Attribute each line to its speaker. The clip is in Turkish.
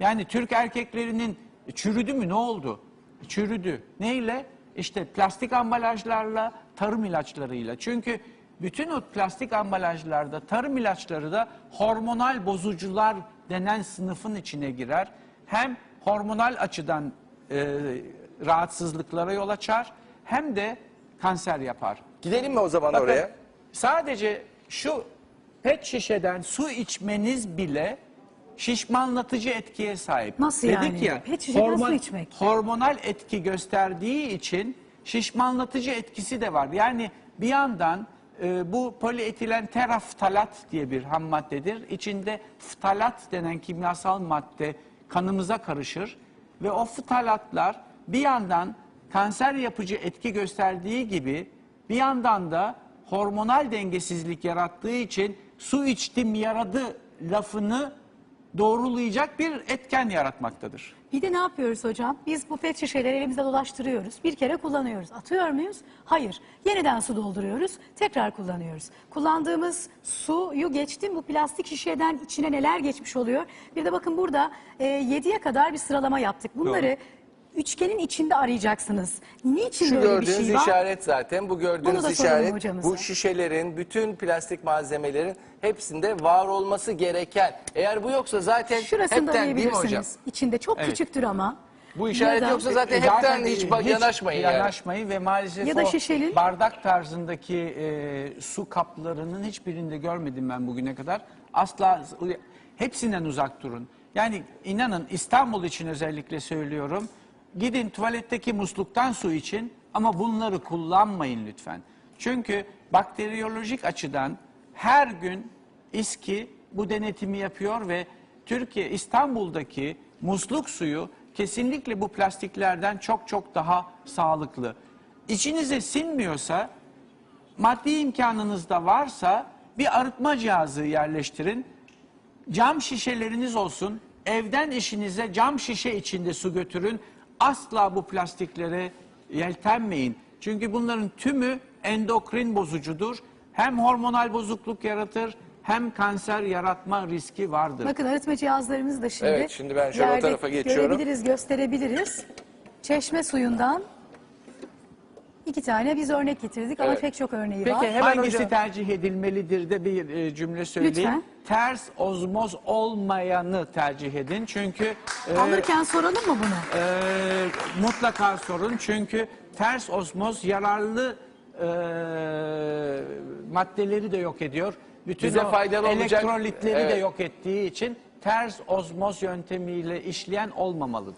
Speaker 1: Yani Türk erkeklerinin çürüdü mü ne oldu? Çürüdü. Neyle? İşte plastik ambalajlarla, tarım ilaçlarıyla. Çünkü bütün o plastik ambalajlarda, tarım ilaçları da hormonal bozucular denen sınıfın içine girer. Hem hormonal açıdan e, rahatsızlıklara yol açar hem de kanser yapar.
Speaker 2: Gidelim mi o zaman
Speaker 1: Bakın,
Speaker 2: oraya?
Speaker 1: Sadece şu pet şişeden su içmeniz bile şişmanlatıcı etkiye sahip.
Speaker 3: Nasıl yani? Pet şişeden su içmek.
Speaker 1: Hormonal etki gösterdiği için şişmanlatıcı etkisi de var. Yani bir yandan e, bu polietilen teraftalat diye bir ham maddedir. İçinde ftalat denen kimyasal madde kanımıza karışır ve o ftalatlar bir yandan kanser yapıcı etki gösterdiği gibi bir yandan da hormonal dengesizlik yarattığı için su içtim yaradı lafını doğrulayacak bir etken yaratmaktadır.
Speaker 3: Bir de ne yapıyoruz hocam? Biz bu pet şişeleri elimizde dolaştırıyoruz. Bir kere kullanıyoruz. Atıyor muyuz? Hayır. Yeniden su dolduruyoruz. Tekrar kullanıyoruz. Kullandığımız suyu geçtim. Bu plastik şişeden içine neler geçmiş oluyor? Bir de bakın burada e, 7'ye kadar bir sıralama yaptık. Bunları üçgenin içinde arayacaksınız. Niçin
Speaker 2: Şu
Speaker 3: böyle bir
Speaker 2: gördüğünüz
Speaker 3: şey var?
Speaker 2: işaret zaten. Bu
Speaker 3: Bunu
Speaker 2: gördüğünüz
Speaker 3: da soralım
Speaker 2: işaret
Speaker 3: hocamıza.
Speaker 2: bu şişelerin, bütün plastik malzemelerin hepsinde var olması gereken. Eğer bu yoksa zaten
Speaker 3: Şurasını da
Speaker 2: hepten değil mi hocam?
Speaker 3: arayabilirsiniz. İçinde çok
Speaker 1: Evet.
Speaker 3: küçüktür ama.
Speaker 2: Bu işaret
Speaker 3: Ya da-
Speaker 2: yoksa zaten
Speaker 1: E,
Speaker 2: hepten hiç, ba- yanaşmayın yani.
Speaker 1: Yanaşmayın ve maalesef
Speaker 3: Ya da
Speaker 1: o
Speaker 3: şişenin-
Speaker 1: bardak tarzındaki e, su kaplarının hiçbirinde görmedim ben bugüne kadar. Asla hepsinden uzak durun. Yani inanın İstanbul için özellikle söylüyorum. Gidin tuvaletteki musluktan su için ama bunları kullanmayın lütfen. Çünkü bakteriyolojik açıdan her gün İSKİ bu denetimi yapıyor ve Türkiye İstanbul'daki musluk suyu kesinlikle bu plastiklerden çok çok daha sağlıklı. İçinize sinmiyorsa maddi imkanınız da varsa bir arıtma cihazı yerleştirin. Cam şişeleriniz olsun. Evden işinize cam şişe içinde su götürün. Asla bu plastiklere yeltenmeyin. Çünkü bunların tümü endokrin bozucudur. Hem hormonal bozukluk yaratır hem kanser yaratma riski vardır.
Speaker 3: Bakın arıtma cihazlarımız da şimdi.
Speaker 2: Evet, şimdi ben şöyle o
Speaker 3: yerde
Speaker 2: tarafa geçiyorum.
Speaker 3: Görebiliriz, gösterebiliriz. Çeşme suyundan iki tane biz örnek getirdik ama
Speaker 2: Evet.
Speaker 3: pek çok örneği
Speaker 2: Peki,
Speaker 3: var.
Speaker 2: hemen
Speaker 1: Hangisi
Speaker 2: hocam.
Speaker 1: tercih edilmelidir de bir e, cümle söyleyeyim.
Speaker 3: Lütfen.
Speaker 1: Ters ozmoz olmayanı tercih edin. Çünkü e,
Speaker 3: Alırken soralım mı bunu?
Speaker 1: e, mutlaka sorun. Çünkü ters ozmoz yararlı e, maddeleri de yok ediyor. Bütün
Speaker 2: Bize
Speaker 1: o
Speaker 2: faydalı olacak-
Speaker 1: elektrolitleri de
Speaker 2: Evet.
Speaker 1: yok ettiği için ters ozmoz yöntemiyle işleyen olmamalıdır.